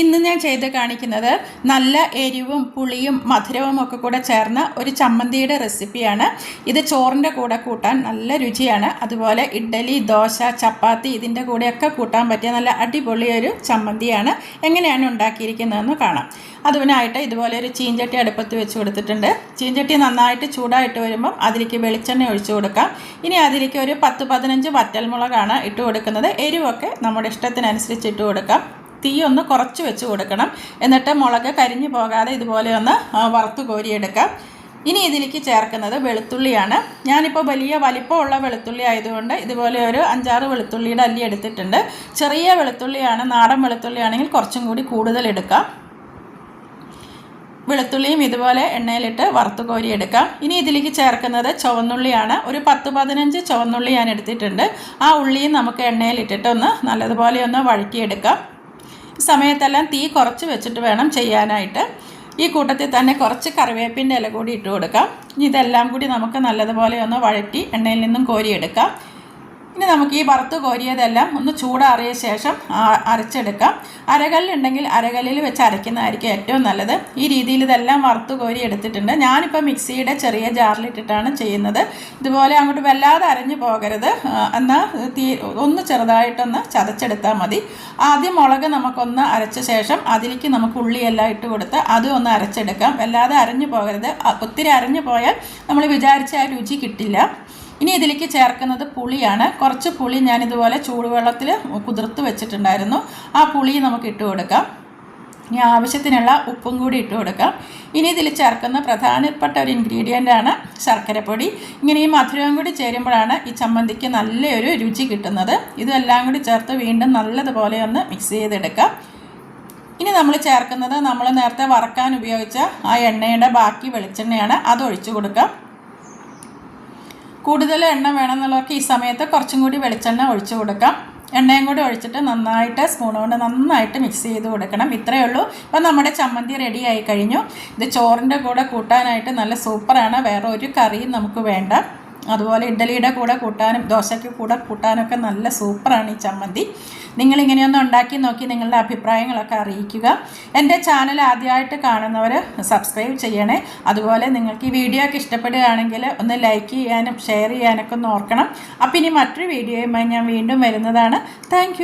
ഇന്ന് ഞാൻ ചെയ്ത് കാണിക്കുന്നത് നല്ല എരിവും പുളിയും മധുരവും ഒക്കെ കൂടെ ചേർന്ന ഒരു ചമ്മന്തിയുടെ റെസിപ്പിയാണ്. ഇത് ചോറിന്റെ കൂടെ കൂട്ടാൻ നല്ല രുചിയാണ്. അതുപോലെ ഇഡ്ഡലി ദോശ ചപ്പാത്തി ഇതിന്റെ കൂടെയൊക്കെ കൂട്ടാൻ പറ്റിയ നല്ല അടിപൊളി ഒരു ചമ്മന്തിയാണ് എങ്ങനെയാണ് ഉണ്ടാക്കിയിരിക്കുന്നതെന്ന് കാണാം. അതിനായിട്ട് ഇതുപോലെ ഒരു ചീഞ്ചട്ടി അടുപ്പത്ത് വെച്ച് കൊടുത്തിട്ടുണ്ട്. ചീഞ്ചട്ടി നന്നായിട്ട് ചൂടായിട്ട് വരുമ്പം അതിലേക്ക് വെളിച്ചെണ്ണ ഒഴിച്ചു കൊടുക്കാം. ഇനി അതിലേക്ക് ഒരു പത്ത് പതിനഞ്ച് വറ്റൽമുളകാണ് ഇട്ട് കൊടുക്കുന്നത്. എരിവൊക്കെ നമ്മുടെ ഇഷ്ടത്തിനനുസരിച്ച് ഇട്ട് കൊടുക്കാം. തീ ഒന്ന് കുറച്ച് വെച്ച് കൊടുക്കണം. എന്നിട്ട് മുളക് കരിഞ്ഞു പോകാതെ ഇതുപോലെ ഒന്ന് വറുത്ത് കോരിയെടുക്കാം. ഇനി ഇതിലേക്ക് ചേർക്കുന്നത് വെളുത്തുള്ളിയാണ്. ഞാനിപ്പോൾ വലിയ വലിപ്പമുള്ള വെളുത്തുള്ളി ആയതുകൊണ്ട് ഇതുപോലെ ഒരു അഞ്ചാറ് വെളുത്തുള്ളിയുടെ അല്ലി എടുത്തിട്ടുണ്ട്. ചെറിയ വെളുത്തുള്ളിയാണ് നാടൻ വെളുത്തുള്ളിയാണെങ്കിൽ കുറച്ചും കൂടി കൂടുതൽ എടുക്കാം. വെളുത്തുള്ളിയും ഇതുപോലെ എണ്ണയിലിട്ട് വറുത്ത് കോരിയെടുക്കാം. ഇനി ഇതിലേക്ക് ചേർക്കുന്നത് ചുവന്നുള്ളിയാണ്. ഒരു പത്ത് പതിനഞ്ച് ചുവന്നുള്ളി ഞാൻ എടുത്തിട്ടുണ്ട്. ആ ഉള്ളിയും നമുക്ക് എണ്ണയിലിട്ടിട്ട് ഒന്ന് നല്ലതുപോലെ ഒന്ന് വഴറ്റിയെടുക്കാം. സമയത്തെല്ലാം തീ കുറച്ച് വെച്ചിട്ട് വേണം ചെയ്യാനായിട്ട്. ഈ കൂട്ടത്തിൽ തന്നെ കുറച്ച് കറിവേപ്പിന്റെ ഇല കൂടി ഇട്ട് കൊടുക്കാം. ഇതെല്ലാം കൂടി നമുക്ക് നല്ലതുപോലെ ഒന്ന് വഴറ്റി എണ്ണയിൽ നിന്നും കോരിയെടുക്കാം. ഇനി നമുക്ക് ഈ വറുത്ത് കോരിയതെല്ലാം ഒന്ന് ചൂടാറിയ ശേഷം അരച്ചെടുക്കാം. അരകല്ലുണ്ടെങ്കിൽ അരകല്ലിൽ വെച്ച് അരയ്ക്കുന്നതായിരിക്കും ഏറ്റവും നല്ലത്. ഈ രീതിയിൽ ഇതെല്ലാം വറുത്ത് കോരി എടുത്തിട്ടുണ്ട്. ഞാനിപ്പോൾ മിക്സിയുടെ ചെറിയ ജാറിലിട്ടിട്ടാണ് ചെയ്യുന്നത്. ഇതുപോലെ അങ്ങോട്ട് വല്ലാതെ അരഞ്ഞു പോകരുത്. എന്നാൽ തീ ഒന്ന് ചെറുതായിട്ടൊന്ന് ചതച്ചെടുത്താൽ മതി. ആദ്യം മുളക് നമുക്കൊന്ന് അരച്ച ശേഷം അതിലേക്ക് നമുക്ക് ഉള്ളിയെല്ലാം ഇട്ട് കൊടുത്ത് അതും ഒന്ന് അരച്ചെടുക്കാം. വല്ലാതെ അരഞ്ഞു പോകരുത്. ഒത്തിരി അരഞ്ഞു പോയാൽ നമ്മൾ വിചാരിച്ച ആ രുചി കിട്ടില്ല. ഇനി ഇതിലേക്ക് ചേർക്കുന്നത് പുളിയാണ്. കുറച്ച് പുളി ഞാനിതുപോലെ ചൂടുവെള്ളത്തിൽ കുതിർത്ത് വെച്ചിട്ടുണ്ടായിരുന്നു. ആ പുളി നമുക്ക് ഇട്ട് കൊടുക്കാം. ഇനി ആവശ്യത്തിനുള്ള ഉപ്പും കൂടി ഇട്ട് കൊടുക്കാം. ഇനി ഇതിൽ ചേർക്കുന്ന പ്രധാനപ്പെട്ട ഒരു ഇൻഗ്രീഡിയന്റ് ആണ് ശർക്കരപ്പൊടി. ഇങ്ങനെ ഈ മധുരവും കൂടി ചേരുമ്പോഴാണ് ഈ ചമ്മന്തിക്ക് നല്ലൊരു രുചി കിട്ടുന്നത്. ഇതെല്ലാം കൂടി ചേർത്ത് വീണ്ടും നല്ലതുപോലെ ഒന്ന് മിക്സ് ചെയ്തെടുക്കാം. ഇനി നമ്മൾ ചേർക്കുന്നത് നമ്മൾ നേരത്തെ വറക്കാൻ ഉപയോഗിച്ച ആ എണ്ണയുടെ ബാക്കി വെളിച്ചെണ്ണയാണ്. അത് ഒഴിച്ചു കൊടുക്കാം. കൂടുതൽ എണ്ണ വേണമെന്നുള്ളവർക്ക് ഈ സമയത്ത് കുറച്ചും കൂടി വെളിച്ചെണ്ണ ഒഴിച്ചു കൊടുക്കാം. എണ്ണയും കൂടി ഒഴിച്ചിട്ട് നന്നായിട്ട് സ്പൂൺ കൊണ്ട് നന്നായിട്ട് മിക്സ് ചെയ്ത് കൊടുക്കണം. ഇത്രയേ ഉള്ളൂ. ഇപ്പം നമ്മുടെ ചമ്മന്തി റെഡി ആയി കഴിഞ്ഞു. ഇത് ചോറിന്റെ കൂടെ കൂട്ടാനായിട്ട് നല്ല സൂപ്പറാണ് വേറെ ഒരു കറിയും നമുക്ക് വേണ്ട. അതുപോലെ ഇഡ്ഡലിയുടെ കൂടെ കൂട്ടാനും ദോശയ്ക്ക് കൂടെ കൂട്ടാനൊക്കെ നല്ല സൂപ്പറാണ് ഈ ചമ്മന്തി. നിങ്ങളിങ്ങനെയൊന്ന് ഉണ്ടാക്കി നോക്കി നിങ്ങളുടെ അഭിപ്രായങ്ങളൊക്കെ അറിയിക്കുക. എന്റെ ചാനൽ ആദ്യമായിട്ട് കാണുന്നവർ സബ്സ്ക്രൈബ് ചെയ്യണേ. അതുപോലെ നിങ്ങൾക്ക് ഈ വീഡിയോ ഒക്കെ ഇഷ്ടപ്പെടുകയാണെങ്കിൽ ഒന്ന് ലൈക്ക് ചെയ്യാനും ഷെയർ ചെയ്യാനൊക്കെ ഒന്ന് ഓർക്കണം. അപ്പം ഇനി മറ്റൊരു വീഡിയോയുമായി ഞാൻ വീണ്ടും വരുന്നതാണ്. താങ്ക്